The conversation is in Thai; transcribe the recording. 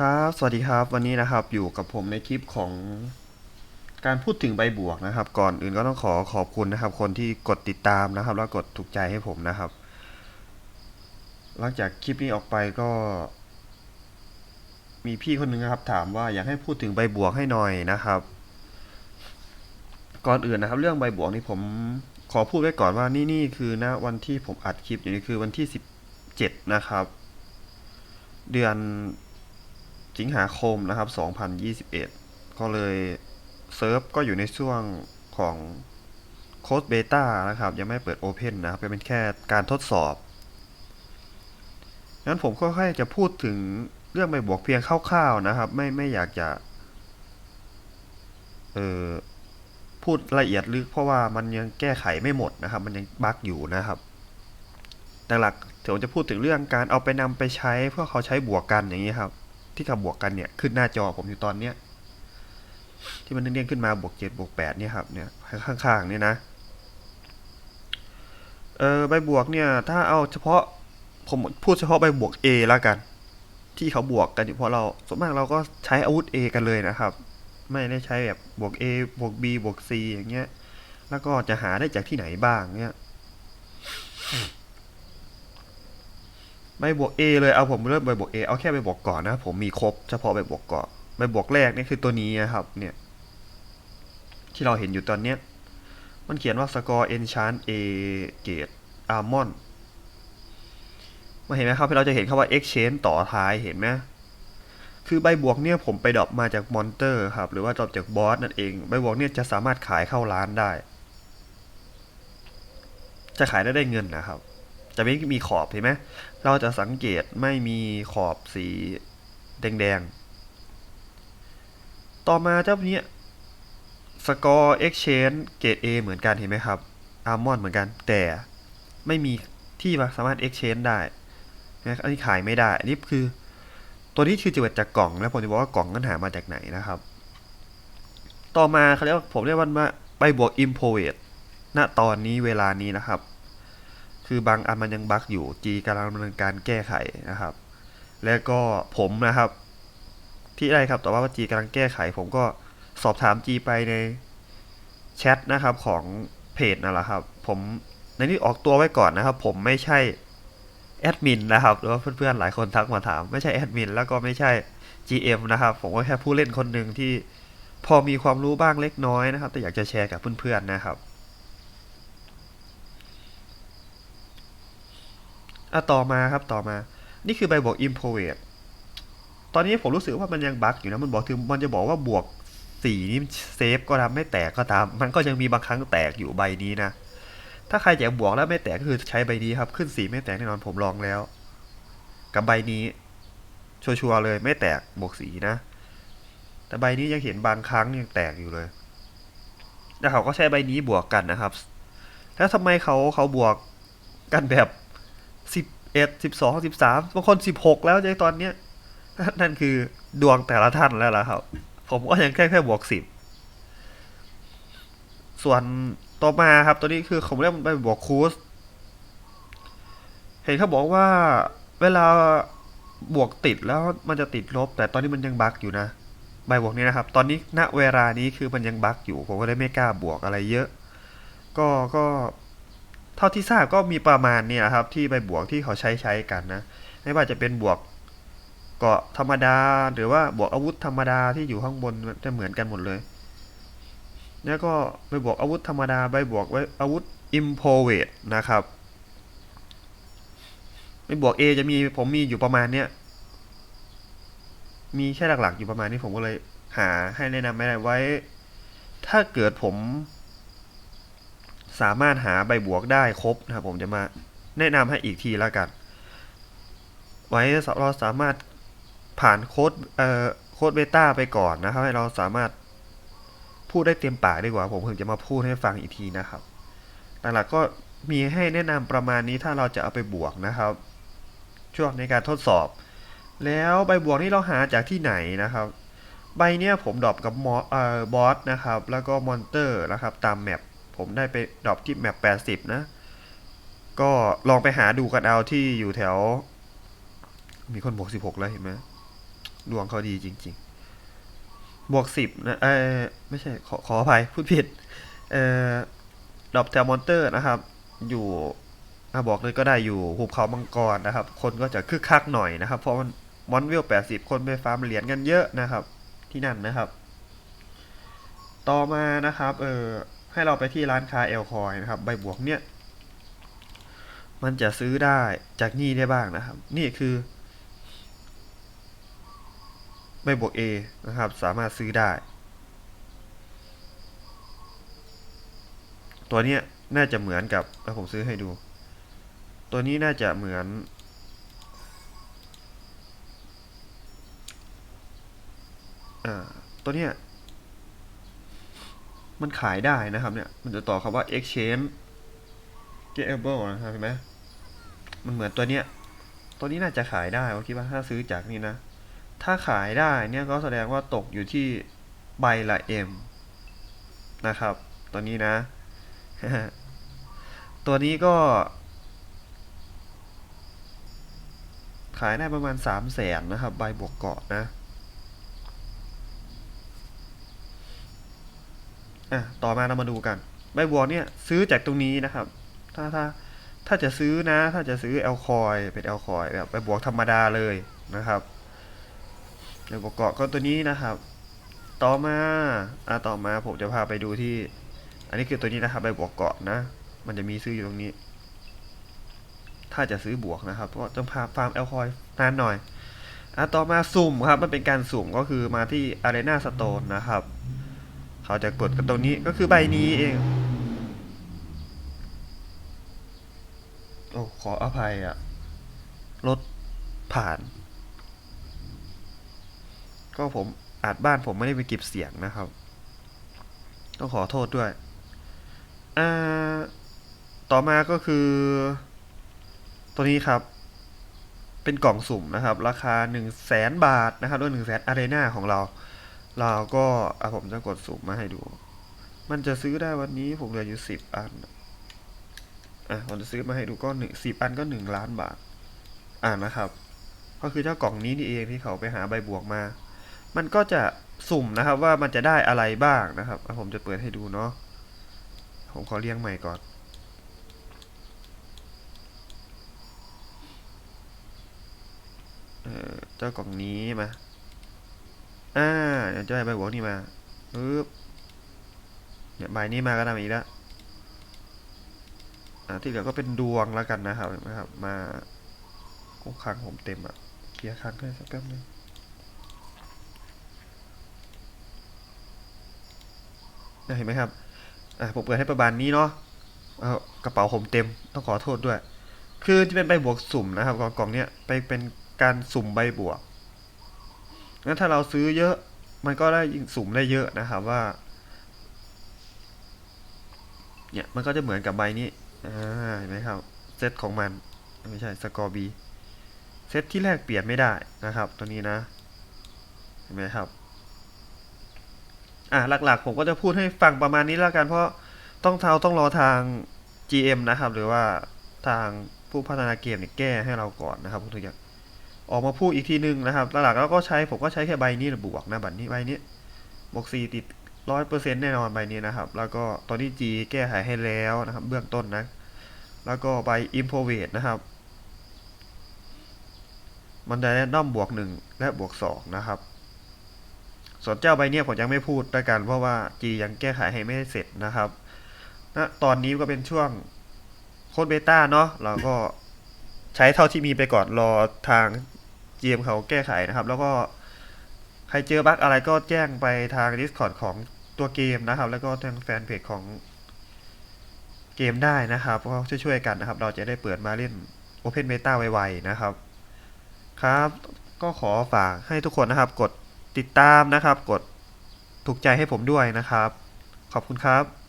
ครับ สวัสดีครับ วันนี้นะครับอยู่กับผมในคลิปของการพูดถึงใบบวกนะครับ ก่อนอื่นก็ต้องขอขอบคุณนะครับ คนที่กดติดตามนะครับ แล้วกดถูกใจให้ผมนะครับ หลังจากคลิปนี้ออกไปก็ มีพี่คนหนึ่งนะครับ ถามว่าอยากให้พูดถึงใบบวกให้หน่อยนะครับ ก่อนอื่นนะครับ เรื่องใบบวกนี่ผมขอพูดไว้ก่อนว่านี่นี่คือณวันที่ผมอัดคลิปอยู่นี่คือวันที่สิบเจ็ดนะครับ เดือน สิงหาคมนะครับ 2021 ก็เลยเซิร์ฟก็อยู่ในช่วงของโค้ดเบต้านะครับ ยังไม่เปิดโอเพนนะครับเป็นแค่การทดสอบงั้นผมก็ค่อยจะพูดถึงเรื่องใบบวกเพียงคร่าวๆนะครับ ไม่ไม่อยากจะ เออพูดละเอียดลึกเพราะว่ามันยังแก้ไขไม่หมดนะครับ มันยังบั๊กอยู่นะครับ แต่หลักผมจะพูดถึงเรื่องการเอาไปนำไปใช้เพื่อเขาใช้บวกกันอย่างนี้ครับ ที่กับบวกกันเนี่ยขึ้นหน้าจอผมอยู่ตอนเนี้ยที่มันเด้งขึ้นมาบวกเจ็ดบวกแปดเนี่ยครับเนี่ยข้างๆเนี่ยนะเออใบบวกเนี่ยถ้าเอาเฉพาะผมพูดเฉพาะใบบวก A แล้วกัน ที่เขาบวกกันอยู่เพราะเราส่วนมากเราก็ใช้อาวุธ A กันเลยนะครับ ไม่ได้ใช้แบบบวก A บวก B บวก C อย่างเงี้ย แล้วก็จะหาได้จากที่ไหนบ้างเนี่ย ใบบวก A เลยเอาผมเริ่มใบบวก A เอาแค่ใบบวกก่อนนะผมมีครบเฉพาะใบบวกก่อนใบบวกแรกนี่คือตัวนี้นะครับเนี่ยที่เราเห็นอยู่ตอนเนี้ยมันเขียนว่า score enchant A gate almond มาเห็นไหมครับเราจะเห็นคำว่า exchange ต่อท้ายเห็นไหมคือใบบวกเนี่ยผมไปดรอปมาจากมอนเตอร์ครับหรือว่าดรอปจากบอสนั่นเองใบบวกเนี่ยจะสามารถขายเข้าร้านได้ จะขายได้ได้เงินนะครับ จะไม่มีขอบเห็นไหมเราจะสังเกตไม่มีขอบสีแดงๆ ต่อมาเจ้าเนี้ย score exchange เกรด A เหมือนกันเห็นไหมครับ almond เหมือนกัน แต่ไม่มีที่สามารถ exchange ได้นะอันนี้ขายไม่ได้ อันนี้คือ ตัวนี้คือจะเกิดจากกล่องแล้วผมจะบอกว่ากล่องนั้นหามาจากไหนนะครับ ต่อมาเขาเรียกผมเรียกว่าใบบวก improved ณตอนนี้เวลานี้นะครับ คือบางอันมันยังบั๊กอยู่ G กำลังดำเนินการแก้ไขนะครับ แล้วก็ผมนะครับ ที่ได้ครับ แต่ว่า G กำลังแก้ไข ผมก็สอบถาม G ไปในแชทนะครับของเพจนั่นแหละครับ ผมในนี้ออกตัวไว้ก่อนนะครับ ผมไม่ใช่แอดมินนะครับหรือว่าเพื่อนๆหลายคนทักมาถาม ไม่ใช่แอดมินแล้วก็ไม่ใช่ GM นะครับ ผมก็แค่ผู้เล่นคนหนึ่งที่พอมีความรู้บ้างเล็กน้อยนะครับ แต่อยากจะแชร์กับเพื่อนๆนะครับ อะต่อมาครับต่อมา นี่คือใบบวก improved ตอนนี้ผมรู้สึกว่ามันยังบั๊กอยู่นะมันบอกถึงมันจะบอกว่าบวกสีนี่เซฟก็ตามไม่แตกก็ตาม มันก็ยังมีบางครั้งแตกอยู่ใบนี้นะ ถ้าใครอยากบวกแล้วไม่แตกก็คือใช้ใบนี้ครับ ขึ้นสีไม่แตกแน่นอนผมลองแล้ว กับใบนี้ ชัวร์เลยไม่แตกบวกสีนะ แต่ใบนี้ยังเห็นบางครั้งยังแตกอยู่เลยแล้วเขาก็ใช้ใบนี้บวกกันนะครับ แล้วทำไมเขาเขาบวกกันแบบ สิบเอ็ดสิบสองสิบสามบางคนสิบหกแล้วในตอนเนี้ยนั่นคือดวงแต่ละท่านแล้วล่ะครับ ผมก็ยังแค่แค่บวกสิบส่วนต่อมาครับตัวนี้คือผมเรียกมันไปบวกคูสเห็นเขาบอกว่าเวลาบวกติดแล้วมันจะติดลบ แต่ตอนนี้มันยังบั๊กอยู่นะใบบวกนี้นะครับ ตอนนี้ณเวลานี้คือมันยังบั๊กอยู่ ผมก็เลยไม่กล้าบวกอะไรเยอะ ก็ก็ เท่าที่ทราบก็มีประมาณเนี้นะครับที่ใบบวกที่เขาใช้ใช้กันนะ ไม่ว่าจะเป็นบวกเกาะธรรมดา หรือว่าบวกอาวุธธรรมดาที่อยู่ข้างบนจะเหมือนกันหมดเลยแล้วก็ไปบวกอาวุธธรรมดาไปบวกไว้อาวุธ i m p o v e d นะครับไปบวก A จะมีผมมีอยู่ประมาณเนี้ยมีแค่หลักๆอยู่ประมาณนี้ผมก็เลยหาให้แนะนำไม่ได้ไว้ ถ้าเกิดผม สามารถหาใบบวกได้ครบนะครับผมจะมาแนะนำให้อีกทีแล้วกัน ไว้เราสามารถผ่านโค้ดเอ่อโค้ดเบต้าไปก่อนนะครับ ให้เราสามารถพูดได้เต็มปากดีกว่า ผมเพิ่งจะมาพูดให้ฟังอีกทีนะครับหลักๆก็มีให้แนะนำประมาณนี้ถ้าเราจะเอาไปบวกนะครับ ช่วงในการทดสอบ แล้วใบบวกนี่เราหาจากที่ไหนนะครับ ใบเนี้ยผมดรอปกับมอเอ่อบอสนะครับ แล้วก็มอนเตอร์นะครับ ตามแมป ผมได้ไปดรอปที่แมป80 นะ ก็ลองไปหาดูกันเอาที่อยู่แถว มีคนบวก 16 แล้วเห็นไหมดวงเขาดีจริง ๆ บวกสิบนะเออไม่ใช่ขอขออภัยพูดผิด เอ่อดอกแทมมอนเตอร์นะครับ อยู่อะบอกเลยก็ได้อยู่หุบเขามังกรนะครับ คนก็จะคึกคักหน่อยนะครับ เพราะมันมอนเวลแปดสิบคนไปฟาร์มเหรียญกันเยอะนะครับ ที่นั่นนะครับ ต่อมานะครับ เออ ให้เราไปที่ร้านค้าเอลคอยนะครับ ใบบวกเนี่ย มันจะซื้อได้จากนี่ได้บ้างนะครับ นี่คือ ใบบวก A นะครับ สามารถซื้อได้ ตัวเนี้ยน่าจะเหมือนกับผมซื้อให้ดู ตัวนี้น่าจะเหมือนอ่าตัวเนี้ย มันขายได้นะครับเนี่ย มันจะต่อคำว่า exchange gettable นะครับเห็นไหมมันเหมือนตัวเนี้ย ตัวนี้น่าจะขายได้ผมคิดว่าถ้าซื้อจากนี่นะ ถ้าขายได้เนี่ยก็แสดงว่าตกอยู่ที่ใบละ M นะครับ ตัวนี้นะ ตัวนี้ก็ ขายได้ประมาณสามแสนนะครับ ใบบวกเกาะนะ อะต่อมาเรามาดูกันใบบวเนี่ยซื้อจากตรงนี้นะครับ ถ้าถ้าถ้าจะซื้อนะ ถ้าจะซื้อแอลคอยเป็นแอลคอยแบบใบบวกธรรมดาเลยนะครับใบบวกเกาะก็ตัวนี้นะครับ ต่อมาอะต่อมาผมจะพาไปดูที่ อันนี้คือตัวนี้นะครับใบบวกเกาะนะ มันจะมีซื้ออยู่ตรงนี้ ถ้าจะซื้อบวกนะครับเพราะต้องพาฟาร์มแอลคอยนานหน่อยอะต่อมาสุ่มครับ มันเป็นการสุ่มก็คือมาที่ Arena Stone นะครับ เขาจะกดกันตรงนี้ก็คือใบนี้เอง โอ้ขออภัยอะรถผ่าน ก็ผมอาจบ้านผมไม่ได้ไปเก็บเสียงนะครับ ต้องขอโทษด้วย อ่า ต่อมาก็คือ ตัวนี้ครับ เป็นกล่องสุ่มนะครับ ราคา 1 0 0 0 0แสนบาทนะครับด้วย1 0 0 0 0แสนอารีนาของเรา เราก็อะผมจะกดสุ่มมาให้ดู มันจะซื้อได้วันนี้ผมเหลืออยู่สิบอัน อะผมจะซื้อมาให้ดูก็หนึ่งสิบอันก็หนึ่งล้านบาท อ่านะครับ ก็คือเจ้ากล่องนี้นี่เองที่เขาไปหาใบบวกมา มันก็จะสุ่มนะครับว่ามันจะได้อะไรบ้างนะครับอะผมจะเปิดให้ดูเนาะ ผมขอเรียงใหม่ก่อนเออเจ้ากล่องนี้มา อ่าเดี๋ยวจะได้ใบบวกนี่มาปึ๊บเนี่ยใบนี้มาก็ทำอีกแล้วอ่าที่เหลือก็เป็นดวงแล้วกันนะครับเห็นไหมครับ มาโอ้ครั้งผมเต็มอะเคลียร์คังให้สักแป๊บนึงอะเห็นไหมครับอะผมเปิดให้ประมาณนี้เนาะเอากระเป๋าผมเต็มต้องขอโทษด้วย คือจะเป็นใบบวกสุ่มนะครับกล่องกล่องเนี้ยไปเป็นการสุ่มใบบวก งั้นถ้าเราซื้อเยอะมันก็ได้ยิ่งสุ่มได้เยอะนะครับว่า เนี่ยมันก็จะเหมือนกับใบนี้เห็นไหมครับ เซตของมันไม่ใช่สกอร์บีเซตที่แรกเปลี่ยนไม่ได้นะครับ ตัวนี้นะ เห็นไหมครับ อะหลักๆ ผมก็จะพูดให้ฟังประมาณนี้แล้วกัน เพราะต้องเท้าต้องรอทาง GM นะครับ หรือว่าทางผู้พัฒนาเกมเนี่ยแก้ให้เราก่อนนะครับทุกอย่าง ออกมาพูดอีกทีนึงนะครับหลักๆแล้วก็ใช้ผมก็ใช้แค่ใบนี้บวกนะบัตรนี้ใบนี้บวกสี่ติดร้อยเปอร์เซ็นต์แน่นอนใบนี้นะครับ แล้วก็ตอนนี้ G แก้ไขให้แล้วนะครับ เบื้องต้นนะ แล้วก็ใบ Improvate นะครับ มันจะแรนดอมบวกหนึ่งและบวกสองนะครับ ส่วนเจ้าใบเนี้ยผมยังไม่พูดด้วยกันเพราะว่า G ยังแก้ไขให้ไม่เสร็จนะครับณตอนนี้ก็เป็นช่วงโค้ดเบต้าเนาะเราก็ใช้เท่าที่มีไปก่อนรอทาง GM เขาแก้ไขนะครับ แล้วก็ใครเจอบั๊กอะไรก็แจ้งไปทาง Discord ของตัวเกมนะครับ แล้วก็ทางแฟนเพจของเกมได้นะครับก็ช่วยๆกันนะครับ เราจะได้เปิดมาเล่น Open Beta ไวๆนะครับ ครับ ก็ขอฝากให้ทุกคนนะครับ กดติดตามนะครับ กดถูกใจให้ผมด้วยนะครับ ขอบคุณครับ